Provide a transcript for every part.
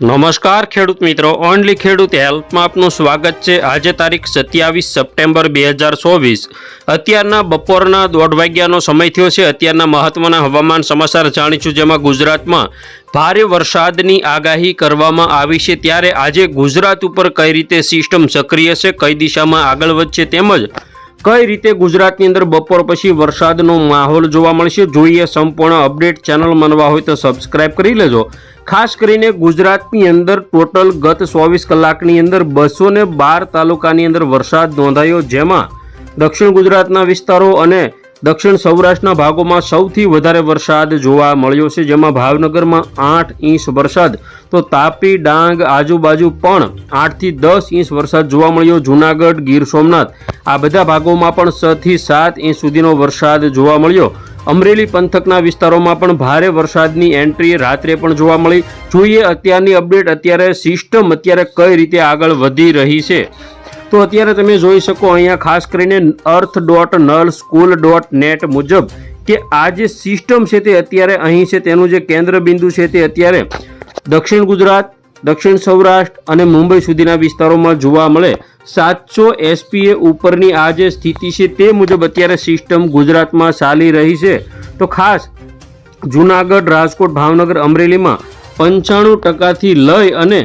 નમસ્કાર, ખેડૂત મિત્રો. ઓનલી ખેડૂત હેલ્પમાં આપનું સ્વાગત છે. આજે તારીખ સત્યાવીસ સપ્ટેમ્બર બે હજાર ચોવીસ. અત્યારના બપોરના દોઢ વાગ્યાનો સમય થયો છે. અત્યારના મહત્વના હવામાન સમાચાર જાણીશું, જેમાં ગુજરાતમાં ભારે વરસાદની આગાહી કરવામાં આવી છે. ત્યારે આજે ગુજરાત ઉપર કઈ રીતે સિસ્ટમ સક્રિય છે, કઈ દિશામાં આગળ વધશે તેમજ કઈ રીતે ગુજરાતની અંદર બપોર પછી વરસાદનો માહોલ જોવા મળશે, જોઈએ સંપૂર્ણ અપડેટ. ચેનલ માનવા હોય તો સબસ્ક્રાઇબ કરી લેજો. ખાસ કરીને ગુજરાતની અંદર ટોટલ ગત ચોવીસ કલાકની અંદર બસો ને બાર તાલુકાની અંદર વરસાદ નોંધાયો, જેમાં દક્ષિણ ગુજરાતના વિસ્તારો અને દક્ષિણ સૌરાષ્ટ્રના ભાગોમાં સૌથી વધારે વરસાદ જોવા મળ્યો છે, જેમાં ભાવનગરમાં આઠ ઇંચ વરસાદ, તો તાપી, ડાંગ, આજુબાજુ પણ આઠથી દસ ઇંચ વરસાદ જોવા મળ્યો, જુનાગઢ, ગીર સોમનાથ, આ બધા ભાગોમાં પણ છથી સાત ઇંચ સુધીનો વરસાદ જોવા મળ્યો. અમરેલી પંથકના વિસ્તારોમાં પણ ભારે વરસાદની એન્ટ્રી રાત્રે પણ જોવા મળી. જોઈએ અત્યારની અપડેટ, અત્યારે સિસ્ટમ અત્યારે કઈ રીતે આગળ વધી રહી છે. તો અત્યારે તમે જોઈ શકો અહીંયા ખાસ કરીને earth dot null school dot net મુજબ કે આ જે સિસ્ટમ છે તે અત્યારે અહીં છે, તેનું જે કેન્દ્ર બિંદુ છે તે અત્યારે દક્ષિણ ગુજરાત દક્ષિણ સૌરાષ્ટ્ર અને મુંબઈ સુધીના વિસ્તારોમાં જોવા મળે, સાતસો એસપીએ ઉપરની આ જે સ્થિતિ છે તે મુજબ અત્યારે સિસ્ટમ ગુજરાતમાં ચાલી રહી છે. તો ખાસ, જુનાગઢ, રાજકોટ, ભાવનગર, અમરેલીમાં પંચાણું ટકાથી લઈ અને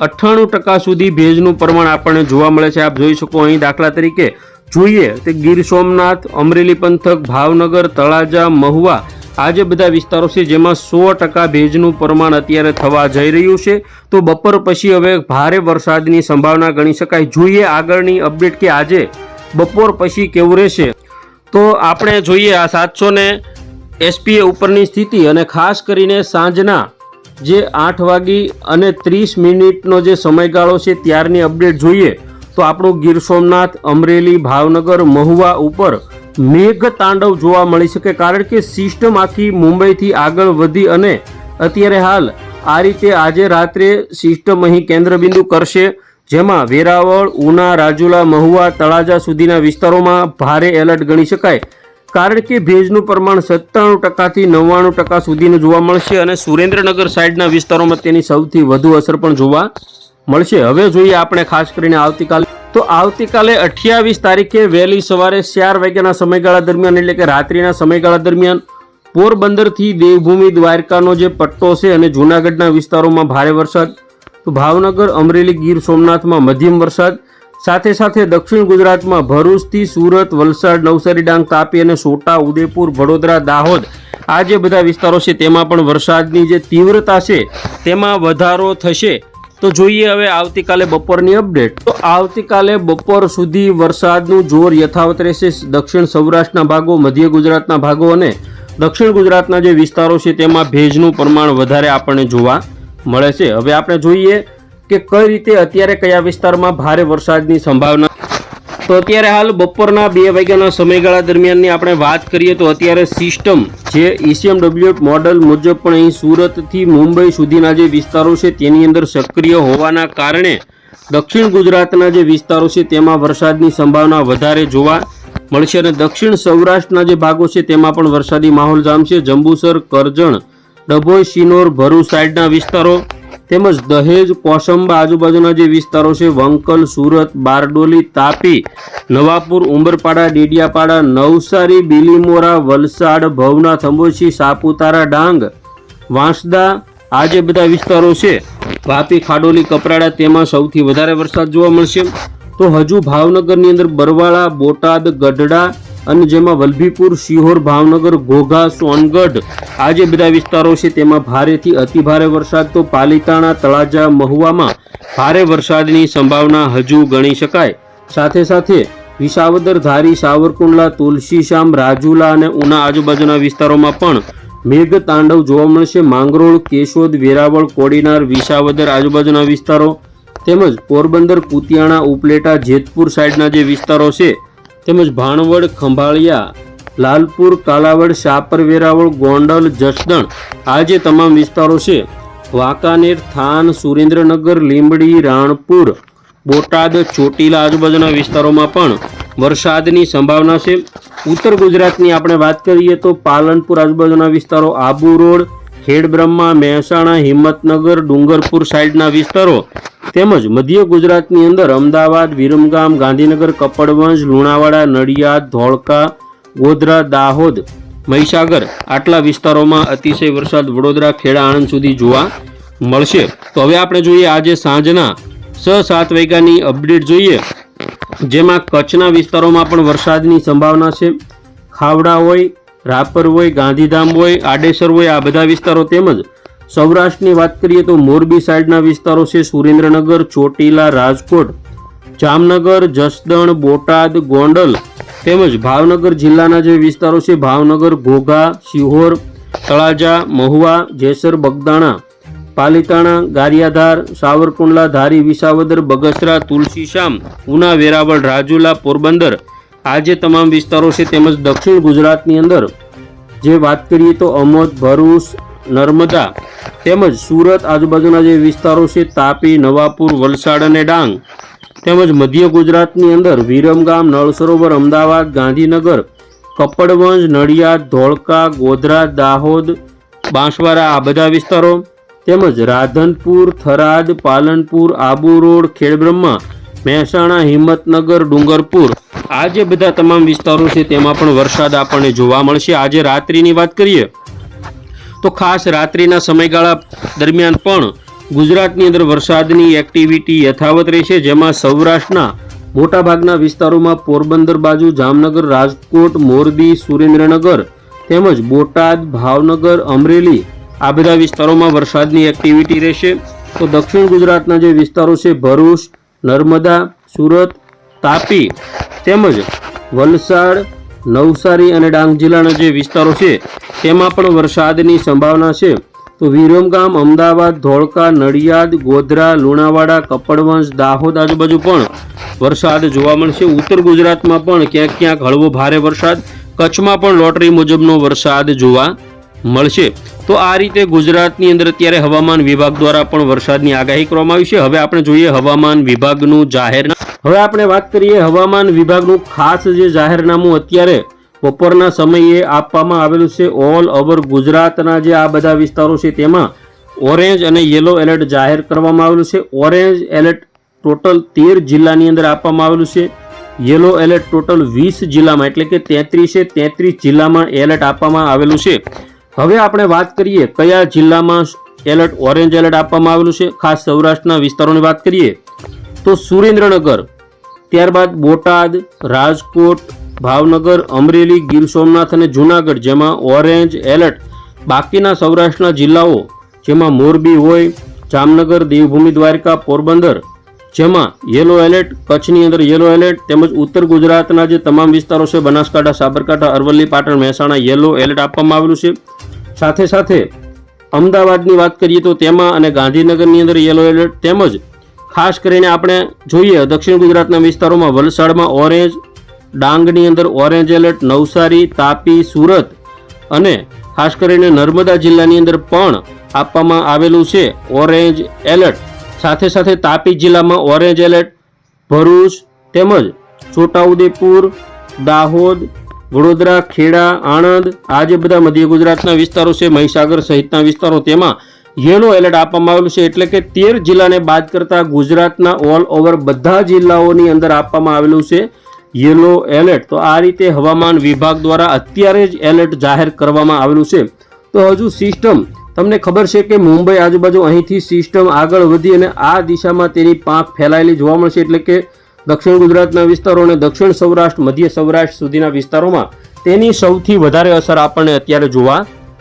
અઠ્ઠાણું ટકા સુધી ભેજનું પ્રમાણ આપણને જોવા મળે છે. આપ જોઈ શકો અહીં દાખલા તરીકે, જોઈએ તે ગીર સોમનાથ, અમરેલી પંથક, ભાવનગર, તળાજા, મહુવા આ જે બધા વિસ્તારો છે જેમાં સો ટકા ભેજનું પ્રમાણ અત્યારે થવા જઈ રહ્યું છે. તો બપોર પછી હવે ભારે વરસાદની સંભાવના ગણી શકાય. જોઈએ આગળની અપડેટ કે આજે બપોર પછી કેવું રહેશે. તો આપણે જોઈએ આ સાતસો ને એસપીએ ઉપરની સ્થિતિ અને ખાસ કરીને સાંજના જે આઠ વાગી અને ત્રીસ મિનિટનો જે સમયગાળો છે ત્યારની અપડેટ જોઈએ. તો આપણું ગીર સોમનાથ, અમરેલી, ભાવનગર, મહુવા ઉપર મેઘ તાંડવ જોવા મળી શકે કારણ કે સિસ્ટમ આખી મુંબઈથી આગળ વધી અને અત્યારે હાલ આ રીતે આજે રાત્રે સિસ્ટમ અહીં કેન્દ્રબિંદુ કરશે, જેમાં વેરાવળ, ઉના, રાજુલા, મહુવા, તળાજા સુધીના વિસ્તારોમાં ભારે એલર્ટ ગણી શકાય. કારણ કે ભેજનું પ્રમાણ સત્તાણું ટકાથી નવ્વાણું ટકા સુધીનું જોવા મળશે અને સુરેન્દ્રનગર સાઈડના વિસ્તારોમાં તેની સૌથી વધુ અસર પણ જોવા મળશે. હવે જોઈએ આપણે ખાસ કરીને આવતીકાલે તો આવતીકાલે અઠ્યાવીસ તારીખે વહેલી સવારે ચાર વાગ્યાના સમયગાળા દરમિયાન એટલે કે રાત્રિના સમયગાળા દરમિયાન પોરબંદરથી દેવભૂમિ દ્વારકાનો જે પટ્ટો છે અને જૂનાગઢના વિસ્તારોમાં ભારે વરસાદ, તો ભાવનગર, અમરેલી, ગીર સોમનાથમાં મધ્યમ વરસાદ, સાથે સાથે દક્ષિણ ગુજરાતમાં ભરૂચથી સુરત, વલસાડ, નવસારી, ડાંગ, તાપી અને સોટા ઉદેપુર વડોદરા, દાહોદ આ જે બધા વિસ્તારો છે તેમાં પણ વરસાદની જે તીવ્રતા છે તેમાં વધારો થશે. તો જોઈએ હવે આવતીકાલે બપોરની અપડેટ તો આવતીકાલે બપોર સુધી વરસાદનું જોર યથાવત રહેશે. દક્ષિણ સૌરાષ્ટ્રના ભાગો, મધ્ય ગુજરાતના ભાગો અને દક્ષિણ ગુજરાતના જે વિસ્તારો છે તેમાં ભેજનું પ્રમાણ વધારે આપણને જોવા મળે છે. હવે આપણે જોઈએ કે કઈ રીતે, અત્યારે કયા વિસ્તારમાં ભારે વરસાદની સંભાવના તો અત્યારે હાલ બપોરના બે વાગ્યાના સમયગાળા દરમિયાનની આપણે વાત કરીએ તો અત્યારે સિસ્ટમ જે ઈસીએમડબ્લ્યુ મોડલ મુજબ પણ અહીં સુરતથી મુંબઈ સુધીના જે વિસ્તારો છે તેની અંદર સક્રિય હોવાના કારણે દક્ષિણ ગુજરાતના જે વિસ્તારો છે તેમાં વરસાદની સંભાવના વધારે જોવા મળશે અને દક્ષિણ સૌરાષ્ટ્રના જે ભાગો છે તેમાં પણ વરસાદી માહોલ જામશે. જંબુસર, કરજણ, ડભોઈ, શિનોર, ભરૂચ સાઈડના વિસ્તારો તેમજ દહેજ કોસંબા આજુબાજુના જે વિસ્તારો છે વંકલ સુરત, બારડોલી, તાપી, નવાપુર, ઉંબરપાડા, ડેડિયાપાડા, નવસારી, બિલીમોરા, વલસાડ, ભવના અંબોશી સાપુતારા, ડાંગ, વાંસદા, આ જે બધા વિસ્તારો છે, વાપી, ખાડોલી, કપરાડા, તેમાં સૌથી વધારે વરસાદ જોવા મળશે. તો હજુ ભાવનગરની અંદર બરવાળા, બોટાદ, ગઢડા અને જેમાં વલભીપુર, શિહોર, ભાવનગર ઘોઘા સોનગઢ આ જે બધા વિસ્તારો છે. તેમાં ભારેથી અતિભારે વરસાદ તો પાલિતાણા, તળાજા, મહુવામાં ભારે વરસાદની સંભાવના હજુ ગણી શકાય. સાથે સાથે વિસાવદર, ધારી, સાવરકુંડલા તુલસીશ્યામ રાજુલા અને ઉના આજુબાજુના વિસ્તારોમાં પણ મેઘ તાંડવ જોવા મળશે. માંગરોળ, કેશોદ, વેરાવળ, કોડીનાર, વિસાવદર આજુબાજુના વિસ્તારો તેમજ પોરબંદર, કુતિયાણા, ઉપલેટા, જેતપુર સાઈડના જે વિસ્તારો છે તેમજ ભાણવડ, ખંભાળિયા, લાલપુર, કાલાવડ, શાપર, વેરાવળ, ગોંડલ, જસદણ આ જે તમામ વિસ્તારો છે. વાંકાનેર, થાન, સુરેન્દ્રનગર, લીંબડી, રાણપુર, બોટાદ, ચોટીલા આજુબાજુના વિસ્તારોમાં પણ વરસાદની સંભાવના છે. ઉત્તર ગુજરાતની આપણે વાત કરીએ તો પાલનપુર આજુબાજુના વિસ્તારો આબુ રોડ ખેડબ્રહ્મા, મહેસાણા, હિંમતનગર, ડુંગરપુર સાઈડના વિસ્તારો તેમજ મધ્ય ગુજરાતની અંદર અમદાવાદ, વિરમગામ, ગાંધીનગર, કપડવંજ, લુણાવાડા, નડિયાદ, ધોળકા, ગોધરા, દાહોદ, મહીસાગર આટલા વિસ્તારોમાં અતિશય વરસાદ વડોદરા, ખેડા આણંદ સુધી જોવા મળશે. તો હવે આપણે જોઈએ આજે સાંજના છ સાત વાગ્યાની અપડેટ જોઈએ, જેમાં કચ્છના વિસ્તારોમાં પણ વરસાદની સંભાવના છે. ખાવડા હોય રાપર હોય, ગાંધીધામ હોય, આડેસર હોય, આ બધા વિસ્તારો તેમજ સૌરાષ્ટ્રની વાત કરીએ તો મોરબી સાઈડના વિસ્તારો છે સુરેન્દ્રનગર, ચોટીલા, રાજકોટ, જામનગર, જસદણ, બોટાદ, ગોંડલ તેમજ ભાવનગર જિલ્લાના જે વિસ્તારો છે ભાવનગર, ઘોઘા સિહોર તળાજા, મહુવા, જેસર, બગદાણા, પાલીતાણા, ગારિયાધાર, સાવરકુંડલા, ધારી, વિસાવદર, બગસરા, તુલસીશ્યામ, ઉના, વેરાવળ, રાજુલા, પોરબંદર આ જે તમામ વિસ્તારો છે તેમજ દક્ષિણ ગુજરાતની અંદર જે વાત કરીએ તો અમોદ, ભરૂચ, નર્મદા તેમજ સુરત આજુબાજુના જે વિસ્તારો છે, તાપી, નવાપુર, વલસાડ અને ડાંગ તેમજ મધ્ય ગુજરાતની અંદર વિરમગામ નળ સરોવર અમદાવાદ, ગાંધીનગર, કપડવંજ, નડિયાદ, ધોળકા, ગોધરા, દાહોદ, બાંસવાડા આ બધા વિસ્તારો તેમજ રાધનપુર, થરાદ, પાલનપુર, આબુ રોડ, ખેડબ્રહ્મા, મહેસાણા, હિંમતનગર, ડુંગરપુર આ જે બધા તમામ વિસ્તારો છે, તેમાં પણ વરસાદ આપણને જોવા મળશે. આજે રાત્રિની વાત કરીએ, તો ખાસ રાત્રિના સમયગાળા દરમિયાન પણ ગુજરાતની અંદર વરસાદની એક્ટિવિટી યથાવત રહેશે. જેમાં સૌરાષ્ટ્રના મોટાભાગના વિસ્તારોમાં પોરબંદર બાજુ, જામનગર, રાજકોટ, મોરબી, સુરેન્દ્રનગર તેમજ બોટાદ, ભાવનગર, અમરેલી આ બધા વિસ્તારોમાં વરસાદની એક્ટિવિટી રહેશે. તો દક્ષિણ ગુજરાતના જે વિસ્તારો છે, ભરૂચ, નર્મદા, સુરત તાપી તેમજ વલસાડ, નવસારી અને ડાંગ જિલ્લાના જે વિસ્તારો છે, તેમાં પણ વરસાદની સંભાવના છે. તો વિરમગામ અમદાવાદ, ધોળકા, નડિયાદ, ગોધરા, લુણાવાડા, કપડવંશ, દાહોદ આજુબાજુ પણ વરસાદ જોવા મળશે. ઉત્તર ગુજરાતમાં પણ ક્યાંક ક્યાંક હળવો ભારે વરસાદ. કચ્છમાં પણ લોટરી મુજબનો વરસાદ જોવા મળશે. તો આ રીતે ગુજરાતની અંદર અત્યારે હવામાન વિભાગ દ્વારા પણ વરસાદની આગાહી કરવામાં આવી છે. હવે આપણે જોઈએ હવામાન વિભાગનું જાહેરનામું હવે આપણે વાત કરીએ હવામાન વિભાગનું ખાસ જે જાહેરનામું અત્યારે બપોરના સમયે આપવામાં આવેલું છે ઓલ ઓવર ગુજરાતના જે આ બધા વિસ્તારો છે તેમાં ઓરેન્જ અને યલો એલર્ટ જાહેર કરવામાં આવેલું છે. ઓરેન્જ એલર્ટ ટોટલ તેર જિલ્લાની અંદર આપવામાં આવેલું છે. યલો એલર્ટ ટોટલ વીસ જિલ્લામાં એટલે કે તેત્રીસે તેત્રીસ જિલ્લામાં એલર્ટ આપવામાં આવેલું છે. હવે આપણે વાત કરીએ કયા જિલ્લામાં એલર્ટ, ઓરેન્જ એલર્ટ આપવામાં આવેલું છે. ખાસ સૌરાષ્ટ્રના વિસ્તારોની વાત કરીએ તો સુરેન્દ્રનગર ત્યારબાદ બોટાદ, રાજકોટ, ભાવનગર, અમરેલી, ગીર સોમનાથ અને જૂનાગઢ, જેમાં ઓરેન્જ એલર્ટ. બાકીના સૌરાષ્ટ્રના જિલ્લાઓ, જેમાં મોરબી હોય, જામનગર, દેવભૂમિ, દ્વારકા, પોરબંદર, જેમાં યલો એલર્ટ, કચ્છની અંદર યલો એલર્ટ, તેમજ ઉત્તર ગુજરાતના જે તમામ વિસ્તારો છે, બનાસકાંઠા, સાબરકાંઠા, અરવલ્લી, પાટણ, મહેસાણા, યલો એલર્ટ આપવામાં આવેલું છે. સાથે સાથે, અમદાવાદની વાત કરીએ તો તેમાં અને ગાંધીનગરની અંદર યલો એલર્ટ તેમજ ખાસ કરીને આપણે જોઈએ, દક્ષિણ ગુજરાતના વિસ્તારોમાં વલસાડમાં ઓરેન્જ, ડાંગની અંદર ઓરેન્જ એલર્ટ, નવસારી, તાપી, સુરત અને ખાસ કરીને નર્મદા જિલ્લાની અંદર પણ આપવામાં આવેલું છે ઓરેન્જ એલર્ટ. સાથે સાથે તાપી જિલ્લામાં ઓરેન્જ એલર્ટ, ભરૂચ તેમજ છોટાઉદેપુર, દાહોદ, વડોદરા, ખેડા, આણંદ, આ જે બધા મધ્ય ગુજરાતના વિસ્તારો છે, મહીસાગર સહિતના વિસ્તારો, તેમાં યલો એલર્ટ આપવામાં આવેલું છે એટલે કે તેર જિલ્લાને બાદ કરતા ગુજરાતના ઓલ ઓવર બધા જિલ્લાઓની અંદર આપવામાં આવેલું છે યેલો એલર્ટ. તો આ રીતે હવામાન વિભાગ દ્વારા અત્યારે જ એલર્ટ જાહેર કરવામાં આવેલું છે. તો હજુ સિસ્ટમ. તમને ખબર છે કે મુંબઈ આજુબાજુ અહીંથી સિસ્ટમ આગળ વધી અને આ દિશામાં તેની પાંખ ફેલાયેલી જોવા મળશે એટલે કે દક્ષિણ ગુજરાતના વિસ્તારો અને દક્ષિણ સૌરાષ્ટ્ર, મધ્ય સૌરાષ્ટ્ર સુધીના વિસ્તારોમાં તેની સૌથી વધારે અસર આપણને અત્યારે જોવા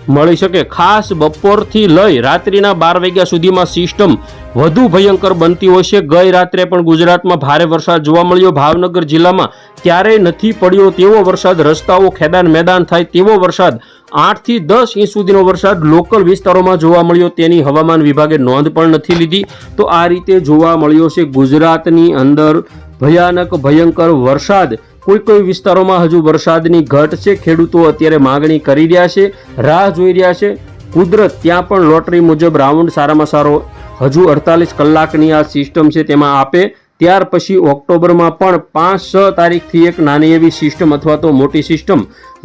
મળી શકે. ખાસ બપોરથી લઈ રાત્રિના બાર વાગ્યા સુધીમાં સિસ્ટમ વધુ ભયંકર બનતી હોય છે. ગઈ રાત્રે પણ ગુજરાતમાં ભારે વરસાદ જોવા મળ્યો. ભાવનગર જિલ્લામાં ક્યારેય નથી પડ્યો તેવો વરસાદ. રસ્તાઓ ખેદાન મેદાન થાય તેવો વરસાદ. આઠથી દસ ઇંચ સુધીનો વરસાદ લોકલ વિસ્તારોમાં જોવા મળ્યો. તેની હવામાન વિભાગે નોંધ પણ નથી લીધી. તો આ રીતે જોવા મળ્યો છે ગુજરાતની અંદર ભયાનક, ભયંકર વરસાદ. કોઈ કોઈ વિસ્તારોમાં હજુ વરસાદની ઘટ છે. ખેડૂતો અત્યારે માગણી કરી રહ્યા છે, રાહ જોઈ રહ્યા છે. કુદરત ત્યાં પણ લોટરી મુજબ રાઉન્ડ સારામાં સારો હજુ અડતાલીસ કલાકની આ સિસ્ટમ છે તેમાં આપે. ત્યાર પછી ઓક્ટોબરમાં પણ પાંચ છ તારીખથી એક નાની એવી સિસ્ટમ અથવા તો મોટી સિસ્ટમ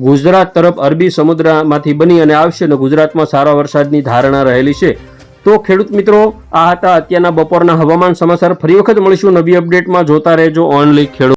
ગુજરાત તરફ અરબી સમુદ્રમાંથી બની અને આવશે અને ગુજરાતમાં સારા વરસાદની ધારણા રહેલી છે. તો ખેડૂત મિત્રો, આ હતા અત્યારના બપોરના હવામાન સમાચાર. ફરી વખત મળીશું નવી અપડેટમાં. જોતા રહેજો ઓનલી ખેડૂત.